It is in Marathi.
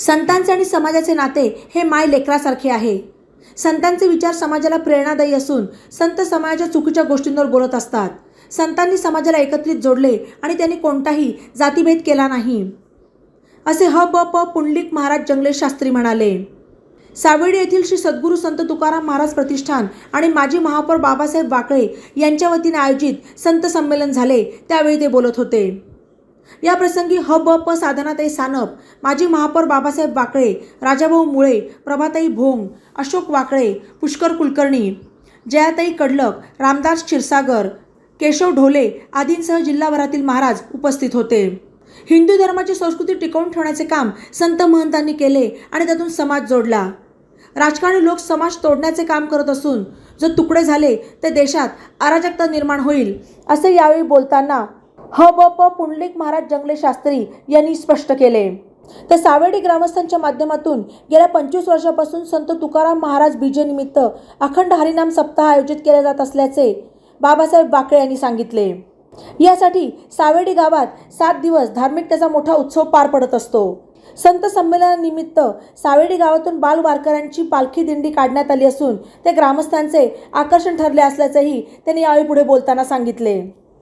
संतांचे आणि समाजाचे नाते हे माय लेकरासारखे आहे. संतांचे विचार समाजाला प्रेरणादायी असून संत समाजाच्या चुकीच्या गोष्टींवर बोलत असतात. संतांनी समाजाला एकत्रित जोडले आणि त्यांनी कोणताही जातीभेद केला नाही. असे ह ब प पुंडलिक महाराज जंगले शास्त्री म्हणाले. सावेडी येथील श्री सद्गुरू संत तुकाराम महाराज प्रतिष्ठान आणि माजी महापौर बाबासाहेब वाकळे यांच्या वतीने आयोजित संत संमेलन झाले त्यावेळी ते बोलत होते. या प्रसंगी हब प साधनाताई सानप माजी महापौर बाबासाहेब वाकळे राजाभाऊ मुळे प्रभाताई भोंग अशोक वाकळे पुष्कर कुलकर्णी जयाताई कडलक रामदास क्षीरसागर केशव ढोले आदींसह जिल्हाभरातील महाराज उपस्थित होते. हिंदू धर्माची संस्कृती टिकवून ठेवण्याचे काम संत महंतांनी केले आणि त्यातून समाज जोडला. राजकारणी लोक समाज तोडण्याचे काम करत असून जर तुकडे झाले तर देशात अराजकता निर्माण होईल असे यावेळी बोलताना ह ब प पुंडलिक महाराज जंगले शास्त्री यांनी स्पष्ट केले. तर सावेडी ग्रामस्थांच्या माध्यमातून गेल्या पंचवीस वर्षापासून संत तुकाराम महाराज बीजेनिमित्त अखंड हरिनाम सप्ताह आयोजित केले जात असल्याचे बाबासाहेब बाकळे यांनी सांगितले. यासाठी सावेडी गावात सात दिवस धार्मिकतेचा मोठा उत्सव पार पडत असतो. संत संमेलनानिमित्त सावेडी गावातून बाल वारकऱ्यांची पालखी दिंडी काढण्यात आली असून ते ग्रामस्थांचे आकर्षण ठरले असल्याचेही त्यांनी यावेळी पुढे बोलताना सांगितले.